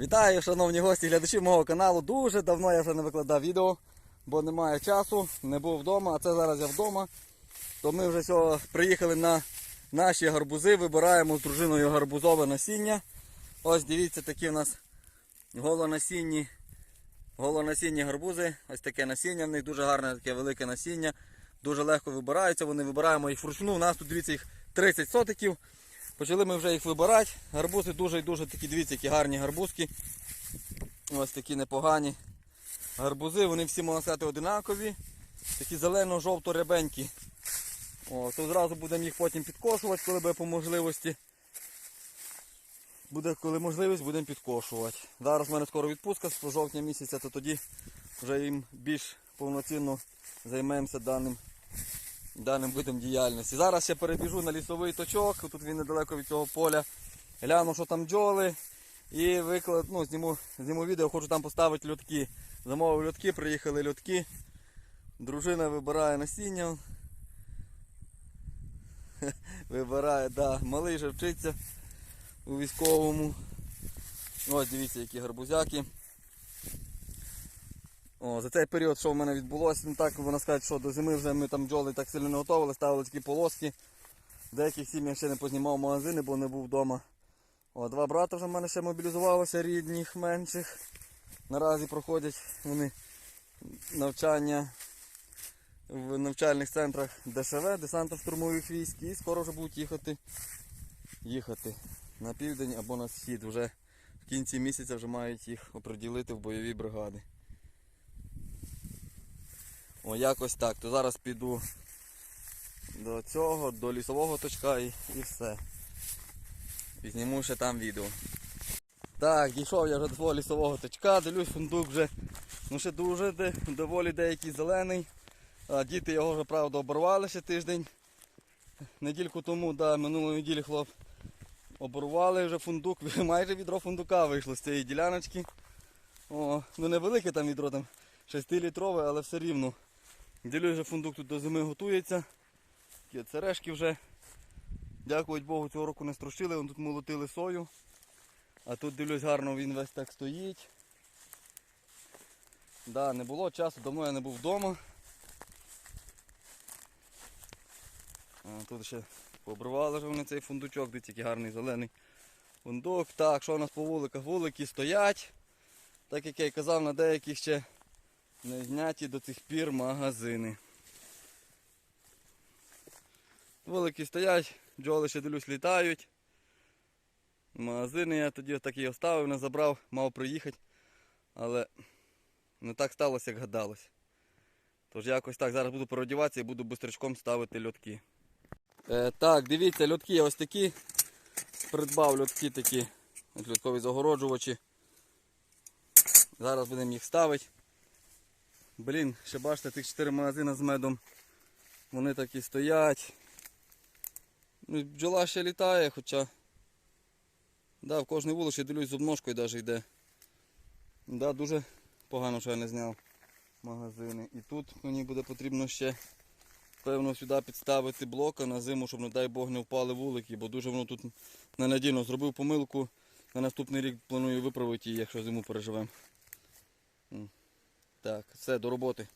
Вітаю, шановні гості, глядачі мого каналу. Дуже давно я вже не викладав відео, бо немає часу, не був вдома, а це зараз я вдома. То ми вже сьогодні приїхали на наші гарбузи, вибираємо з дружиною гарбузове насіння. Ось дивіться, такі в нас голонасінні, голонасінні гарбузи. Ось таке насіння, в них дуже гарне таке велике насіння. Дуже легко вибираються, вони вибираємо їх вручну. У нас тут дивіться їх 30 сотиків. Почали ми вже їх вибирати. Гарбузи дуже і дуже такі, дивіться, які гарні гарбузки. Ось такі непогані гарбузи, вони всі, можна одинакові. Такі зелено-жовто-рябенькі. То зразу будемо їх потім підкошувати, коли буде по можливості. Буде, коли можливість, будемо підкошувати. Зараз в мене скоро відпустка з жовтня місяця, то тоді вже їм більш повноцінно займемося даним даним видом діяльності. Зараз я перебіжу на лісовий точок, тут він недалеко від цього поля. Гляну, що там бджоли. І виклад, ну, зніму, зніму відео, хочу там поставити льотки. Замовив льотки, приїхали льотки. Дружина вибирає насіння. Вибирає, да, малий вже вчиться у військовому. Ось дивіться, які гарбузяки. О, за цей період, що в мене відбулося, ну так вона сказати, що до зими вже ми там бджоли так сильно не готували, ставили такі полоски. В деяких сім'ях ще не познімав магазини, бо не був вдома. О, два брата вже в мене ще мобілізувалися, рідних, менших. Наразі проходять вони навчання в навчальних центрах ДШВ, десантно штурмових військ, і скоро вже будуть їхати, їхати на південь або на схід. Вже в кінці місяця вже мають їх оприділити в бойові бригади. О, якось так. То зараз піду до цього, до лісового точка і, і все. І ще там відео. Так, дійшов я вже до лісового точка, дивлюсь, фундук вже ну ще дуже де, доволі деякий зелений. А, діти його вже правда оборвали ще тиждень. Недільку тому, да, минулої неділі хлоп оборвали вже фундук, майже відро фундука вийшло з цієї діляночки. О, ну невелике там відро, там 6-літрове, але все рівно. Ділю вже фундук тут до зими готується. Такі церешки вже. Дякувати Богу, цього року не струшили, вон тут молотили сою. А тут дивлюсь гарно він весь так стоїть. Да, не було часу, давно я не був вдома. А, тут ще пообривали вони цей фундучок, дивіться, який гарний зелений фундук. Так, що у нас по вуликах? Вулики стоять. Так як я і казав, на деяких ще не зняті до цих пір магазини. Вулики стоять, бджоли ще дивлюсь літають. Магазини я тоді так і оставив, не забрав, мав приїхати. Але не так сталося, як гадалось. Тож якось так, зараз буду переодіватися і буду бистрячком ставити льотки. Е, так, дивіться, льотки ось такі. Придбав льотки такі, льоткові загороджувачі. Зараз будемо їх ставити. Блін, ще бачите, тих 4 магазини з медом. Вони так і стоять. Ну, бджола ще літає, хоча да, в кожній вулиці дивлюсь з обножкою навіть йде. Да, дуже погано, що я не зняв магазини. І тут мені буде потрібно ще певно сюди підставити блока на зиму, щоб, не дай Бог, не впали вулики, бо дуже воно тут ненадійно. Зробив помилку. На наступний рік планую виправити її, якщо зиму переживемо. Так, все, до роботи.